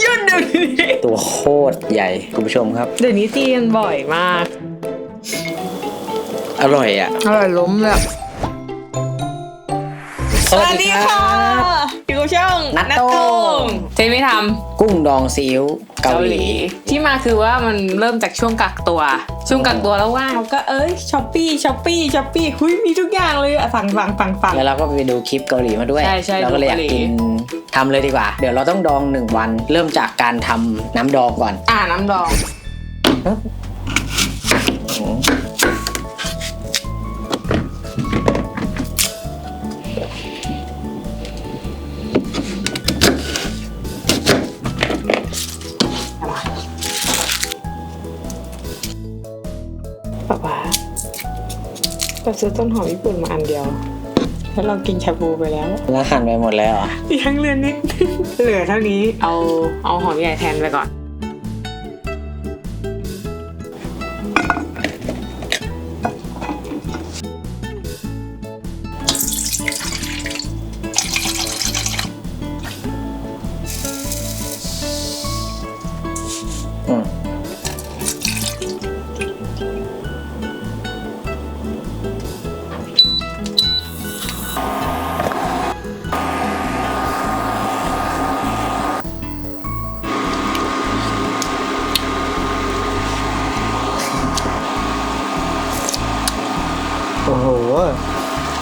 หยุดเดี๋ยวนี้ตัวโคตรใหญ่คุณผู้ชมครับ เดี๋ยวนี้ตีกันบ่อยมาก อร่อยอะ อร่อยล้มเลยอะสวัสดีค่ะอยู่กับ ช่องนัตโต้ง เจไม่ทกุ้งดองซีอิ๊วำเกาหลี ที่มาคือว่ามันเริ่มจากช่วงกักตัว ช่วงกักตัวแล้วว่างเราก็เอ้ยช้อปปี้ช้อปปี้ช้อปปี้หุยมีทุกอย่างเลยอะสั่งสั่งสั่งสั่ง แล้วเราก็ไปดูคลิปเกาหลีมาด้วย ใช่ใช่เราก็เลยอยากดูเกาหลี กินทำเลยดีกว่า เดี๋ยวเราต้องดองหนึ่งวัน เริ่มจากการทำน้ำดองก่อนอ่าน้ำดอง เราซื้อต้นหอมญี่ปุ่นมาอันเดียว แล้วเรากินชาบูไปแล้ว แล้วหั่นไปหมดแล้วเหรอยังเหลือนิด เหลือเท่านี้เอาเอาหอมใหญ่แทนไปก่อน โอ้โห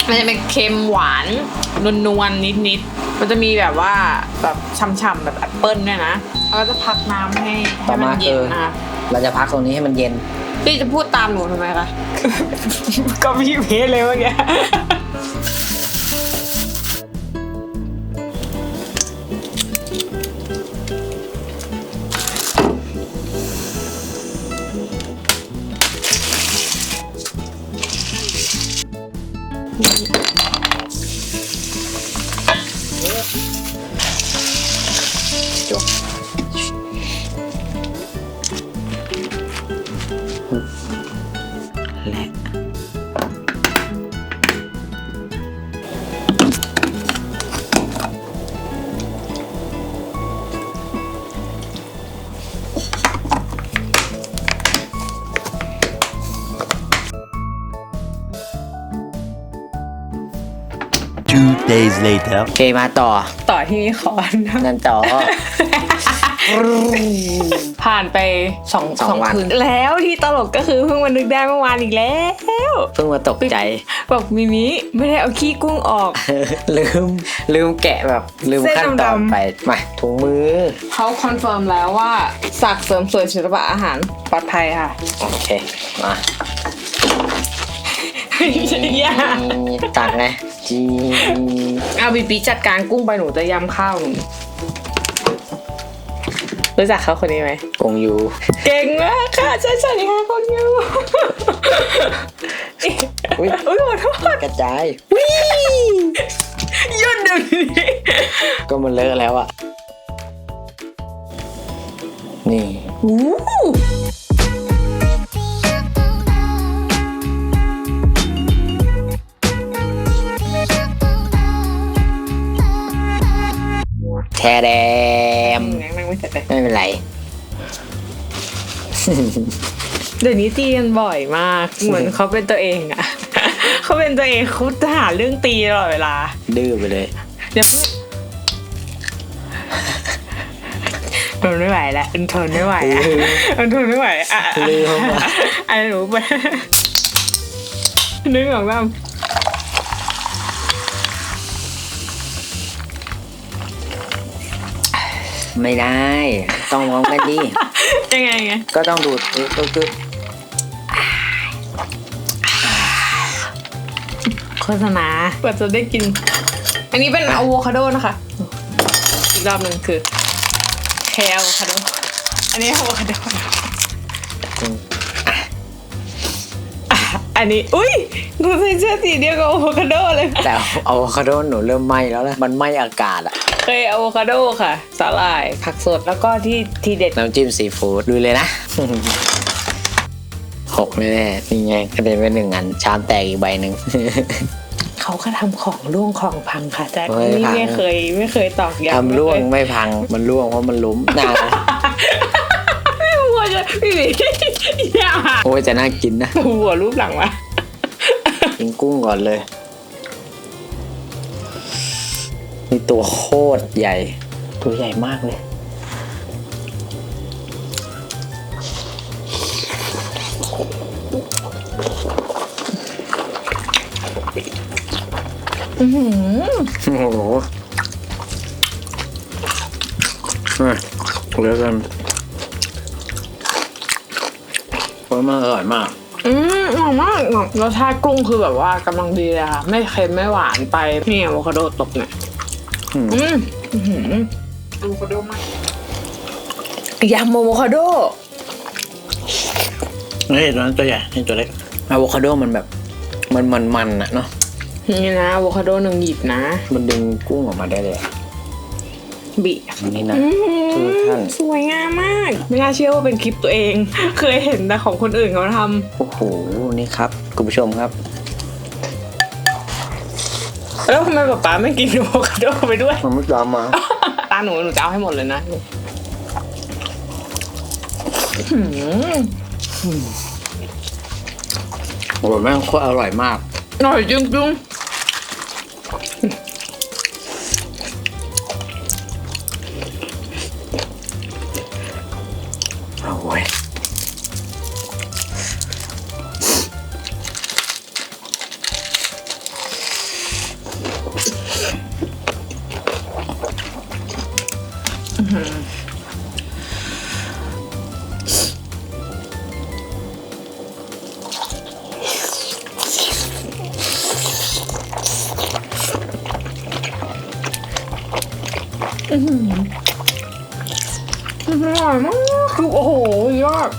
มันจะเป็นเค็มหวานนวลนวลนิดนิดๆ มันจะมีแบบว่าแบบช่ำๆแบบแอปเปิ้ลด้วยนะแล้วก็จะพักน้ำให้ต่ให้อมัมานเย็นคือนะคะเราจะพักตรงนี้ให้มันเย็น พี่จะพูดตามหนูทำไมคะ ก็พี่เพจเลยเมื่อกี้ days later. โอเคมาต่อ ต่อที่นี่ขอนะนั่นต่อ ผ่านไปสองสองวัน คืนแล้วที่ตลกก็คือเพิ่งมานึกได้เมื่อวานอีกแล้วเพิ่งมาตกใจ บอกมิมิไม่ได้เอาขี้กุ้งออก ลืม ลืมแกะแบบ ลืมเส้นขั้นตอนดำๆ ไป มาถุงมือ เขาคอนเฟิร์มแล้วว่าสักเสริมสวยศิลปะอาหารปลอดภัยค่ะโอเค มาอย่าจีตักไง จีเอาบีบีจัดการกุ้งไปหนูจะยำข้าวหนูรู้จักเขาคนนี้ไหม กงยูเก่งมากค่ะใช่ใช่ค่ะคนยูอุ้ยอุ้ยขอโทษกระจายหยุดเดี๋ยวนี้ก็มันเลอะแล้วอะนี่ อู้ แชแดมยังนั่งไม่เสร็จเลยไม่เป็นไร เดี๋ยวนี้ตีกันบ่อยมาก เหมือนเขาเป็นตัวเองอะเขาเป็นตัวเองเขาจะหาเรื่องตีตลอดเวลา ดื้อไปเลย เดี๋ยวทนไม่ไหวแล้วทนไม่ไหวอะลืมมันทนไม่ไหวอะลืมอะอันหนูไปนึกออกบ้าง ไม่ได้ ต้องมองกันดี ยังไงไงก็ต้องดูดตุ๊ดตุ๊ดตุ๊ดโฆษณากว่าจะได้กิน อันนี้เป็นอะโวคาโดนะคะ อีกรอบหนึ่งคือแคลอะโวคาโด อันนี้อะโวคาโด จริง อะอันนี้ อุ้ยหนูใส่เสื้อสีเดียวกับอะโวคาโดเลย แต่อะโวคาโดหนูเริ่มไหม้แล้วแหละมันไหม้อากาศอะเคยอะโวคาโดค่ะ สาหร่าย ผักสดแล้วก็ที่ทีเด็ดน้ำจิ้มซีฟู้ดดูเลยนะ หกแน่ๆนี่ไงกระเด็นไปหนึ่งอัน ชามแตกอีกใบหนึ่ง เขาก็ทำของล่วงของพังค่ะแต่เฮ้ยนี่พัง ไม่เคยไม่เคยตอกย้ำทำร่วงไม่ไม่พังมันร่วงเพราะมันล้มน่าเคยหัวจะพี่หลีอย่า โอ้ยจะน่ากินนะหัวรูปหลังวะกินกุ้งก่อนเลยนี่ตัวโคตรใหญ่ ตัวใหญ่มากเลยโอ้โหอะเหลือกัน เพราะมันอร่อยมาก อืมอร่อยมากรสชาติกุ้งคือแบบว่ากำลังดีเลยค่ะ ไม่เค็มไม่หวานไปนี่อะโวคาโดตกเนี่ยอืม อืมอื้อหืออะโวคาโดมากยำอะโวคาโด นี่ตัวนั้นตัวใหญ่นี่ตัวเล็กอะโวคาโดมันแบบมันมันมันอะเนาะนี่นะอะโวคาโดหนึ่งหยิบนะ มันดึงกุ้งออกมาได้เลยอะ บินี่นะอืคือมท่านสวยงามมาก ไม่น่าเชื่อว่าเป็นคลิปตัวเอง เคยเห็นแต่ของคนอื่นเขาทโอ้โหนี่ครับคุณผู้ชมครับำแล้วทำไมป๊าป๊าไม่กินอะโวคาโดไปด้วย มันไม่ตามมา ตาหนูหนูจะเอาให้หมดเลยนะอื้อหือโอ้โหแม่งโคตรอร่อยมาก อร่อยจริงจ อร่อยมากคือโอ้โหยอด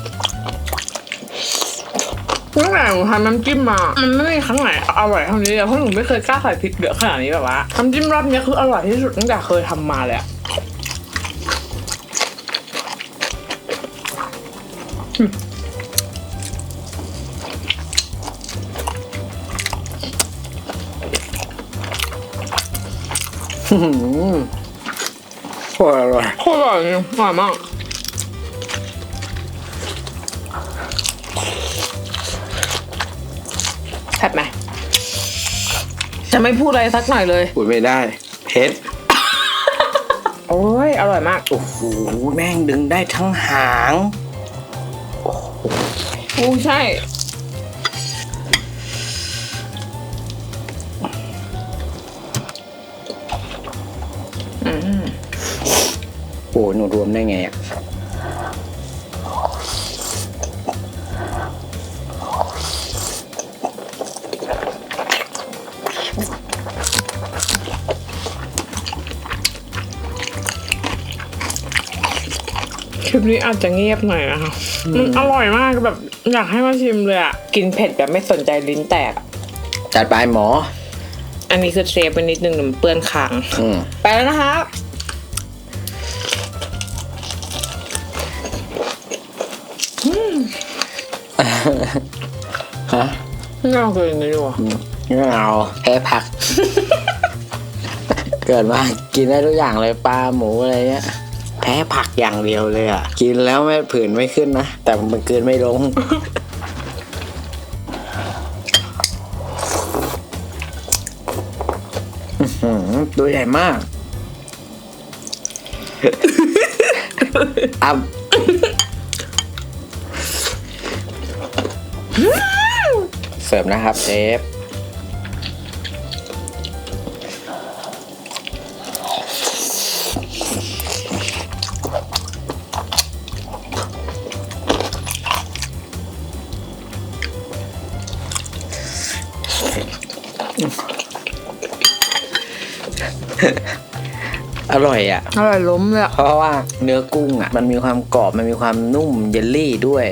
ตั้งแต่หนูทำน้ำจิ้มมา มันไม่มีครั้งไหนอร่อยเท่านี้เลยเพราะหนูไม่เคยกล้าใส่พริกเยอะขนาดนี้แบบว่าน้ำจิ้มรอบนี้คืออร่อยที่สุดตั้งแต่เคยทำมาเลยอะอื้อหือ โคตรอร่อยโคตรอร่อยจริงอร่อยมากแซ่บไหมจะไม่พูดอะไรสักหน่อยเลย พูดไม่ได้เผ็ดโอ้ยอร่อยมาก โอ้โหแม่งดึงได้ทั้งหาง โอ้ใช่ โอ้หนูรวมได้ไงอะคลิปนี้อาจจะเงียบหน่อยนะคะมันอร่อยมากแบบอยากให้มาชิมเลยอะกินเผ็ดแบบไม่สนใจลิ้นแตกอะจัดไปหมอ อันนี้คือเชฟไปนิดนึงเดี๋ยวมันเปื้อนคางอืมไปแล้วนะคะ ฮะไม่เอาเกินนี้ดีกว่าไม่เอาแพ้ผัก เกิดมากินได้ทุกอย่างเลยปลาหมูอะไรเงี้ยแพ้ผักอย่างเดียวเลยอะ กินแล้วไม่ผื่นไม่ขึ้นนะ แต่มันเกินไม่ลงอื้อหือตัวใหญ่มากอับ เสิร์ฟนะครับเชฟอร่อยอะ อร่อยล้มเลยอะเพราะว่าเนื้อกุ้งอะ มันมีความกรอบ มันมีความนุ่มเยลลี่ด้วย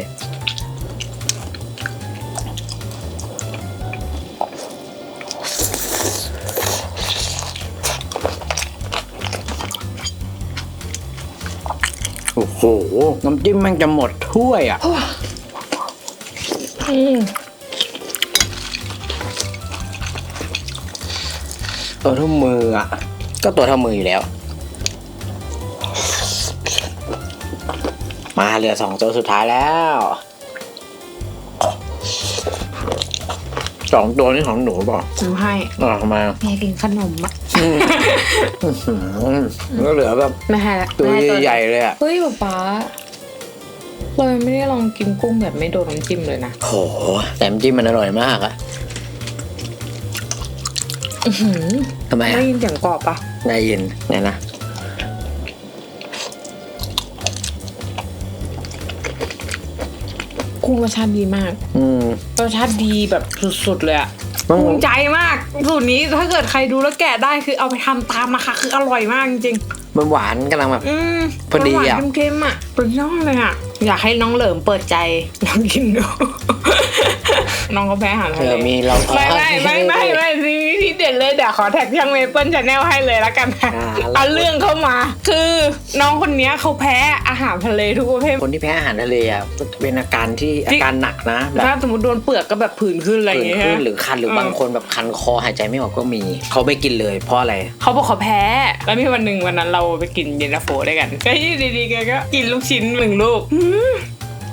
โอ้โห น้ำจิ้มแม่งจะหมดถ้วยอะอืมตัวเท่ามืออะ ก็ตัวเท่ามืออยู่แล้ว มาเหลือสองตัวสุดท้ายแล้วสองตัวนี้ของหนูเปล่าหนูให้อ๋อมา แม่กินขนมอะอืม ก็เหลือแบบไม่ให้ละตัวไม่ใหญ่ๆเลยอะเฮ้ยป๊าป๊าเรายังไม่ได้ลองกินกุ้งแบบไม่โดนน้ำจิ้มเลยนะโหแต่น้ำจิ้มมันอร่อยมากอะอื้อหือทำไมได้ยินเสียงกรอบปะได้ยินเนี่ยนะกุ้งรสชาติดีมากอืมรสชาติดีแบบสุดๆเลยอะ ภูมิใจมากสูตรนี้ถ้าเกิดใครดูแล้วแกะได้คือเอาไปทำตามนะคะคืออร่อยมากจริงมันหวานกำลังแบบๆอืมพอดีอะหวานๆเค็มๆอะสุดยอดเลยอะอยากให้น้องเหลิมเปิดใจลองกินดู น้องก็แพ้อาหารเอทะเลอมีเราไม่ไม่ไม่ไม่ไม่ทีนี้ที่เด็ดเลยเดี๋ยวขอแท็กช่างเมเปิลชาแนลให้เลยแล้วกันนะอ่าเอาเรื่องเข้ามา คือน้องคนเนี้ยเขาแพ้อาหารทะเลทุกประเภท คนที่แพ้อาหารทะเลอะก็เป็นอาการที่ที่อาการหนักนะแบบถ้าสมมติโดนเปลือกก็แบบผื่นขึ้นอะไรอย่างผื่นเงี้ยขึ้นหรือคันหรือเออบางคนแบบคันคอหายใจไม่ออกก็มี เขาไม่กินเลยเพราะอะไร เขาบอกเขาแพ้ แล้วมีวันหนึ่งวันนั้นเราไปกินเย็นตาโฟด้วยกันก็อยี่ดีๆแกก็กินลูกชิ้นหนึ่งลูกอืม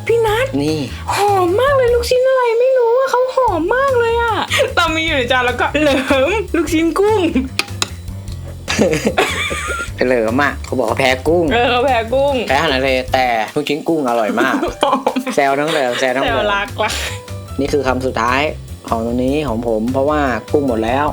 พี่นัทนี่ หอมมากเลยลูกชิ้นอะไรไม่รู้อะเขาหอมมากเลยอะตอนมีอยู่ในจานแล้วก็เหลิมลูกชิ้นกุ้ง เหลิมอะเขาบอกเขาแพ้กุ้ง เออเขาแพ้กุ้งแพ้อาหารทะเลแต่ลูกชิ้นกุ้งอร่อยมาก แซวทั้งเหลิมแซวทั้งแต่เหลิมรักละนี่คือคำสุดท้ายของตรงนี้ของผม เพราะว่ากุ้งหมดแล้ว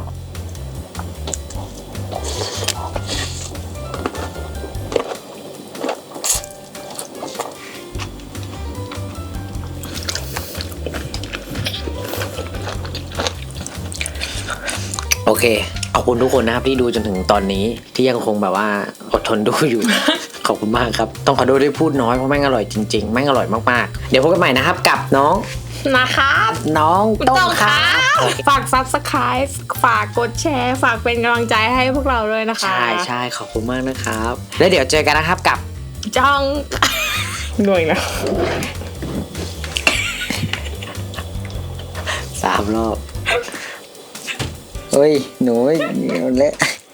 โอเค ขอบคุณทุกคนนะครับที่ดูจนถึงตอนนี้ที่ยังคงแบบว่าอดทนดูอยู่ ขอบคุณมากครับ ต้องขอโทษที่พูดน้อยเพราะแม่งอร่อยจริงๆ แม่งอร่อยมากๆ เดี๋ยวพบกันใหม่นะครับกับน้อง นะครับ น้องต้มครับฝาก subscribe ฝากกดแชร์ ฝากเป็นกำลังใจให้พวกเราด้วยนะคะ ใช่ใช่ขอบคุณมากนะครับ แล้วเดี๋ยวเจอกันนะครับกับจ้องหน่วยนะสามรอบ เฮ้ย หนูเละ